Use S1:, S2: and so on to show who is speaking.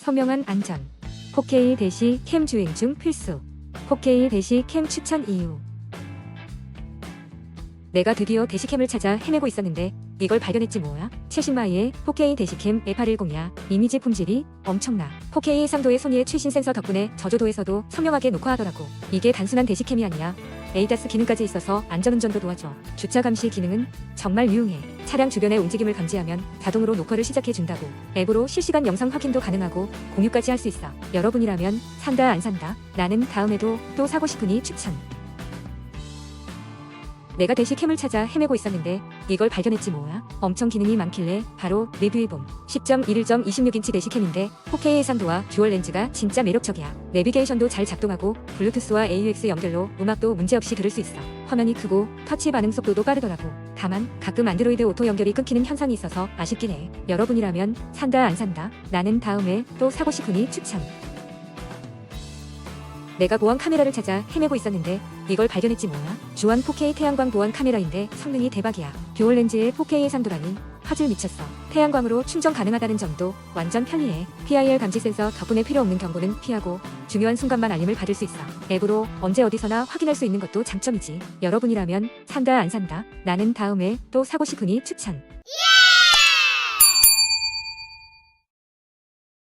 S1: 선명한 안전. 4K 대시 캠 주행 중 필수. 4K 대시 캠 추천 이유. 내가 드디어 대시캠을 찾아 헤매고 있었는데 이걸 발견했지 뭐야? 최신마이의 4K 대시캠 F810이야. 이미지 품질이 엄청나. 4K 해상도의 소니의 최신 센서 덕분에 저조도에서도 선명하게 녹화하더라고. 이게 단순한 대시캠이 아니야. 에이다스 기능까지 있어서 안전운전도 도와줘. 주차 감시 기능은 정말 유용해. 차량 주변의 움직임을 감지하면 자동으로 녹화를 시작해 준다고. 앱으로 실시간 영상 확인도 가능하고 공유까지 할 수 있어. 여러분이라면 산다 안 산다. 나는 다음에도 또 사고 싶으니 추천. 내가 대시 캠을 찾아 헤매고 있었는데 이걸 발견했지 뭐야? 엄청 기능이 많길래 바로 리뷰해봄. 10.11.26인치 대시 캠인데 4K 해상도와 듀얼 렌즈가 진짜 매력적이야. 내비게이션도 잘 작동하고 블루투스와 AUX 연결로 음악도 문제없이 들을 수 있어. 화면이 크고 터치 반응 속도도 빠르더라고. 다만 가끔 안드로이드 오토 연결이 끊기는 현상이 있어서 아쉽긴 해. 여러분이라면 산다 안 산다. 나는 다음에 또 사고 싶으니 추천. 내가 보안 카메라를 찾아 헤매고 있었는데 이걸 발견했지 뭐야? 주한 4K 태양광 보안 카메라인데 성능이 대박이야. 듀얼 렌즈의 4K 해상도라니 화질 미쳤어. 태양광으로 충전 가능하다는 점도 완전 편리해. PIR 감지 센서 덕분에 필요 없는 경고는 피하고 중요한 순간만 알림을 받을 수 있어. 앱으로 언제 어디서나 확인할 수 있는 것도 장점이지. 여러분이라면 산다 안 산다. 나는 다음에 또 사고 싶으니 추천.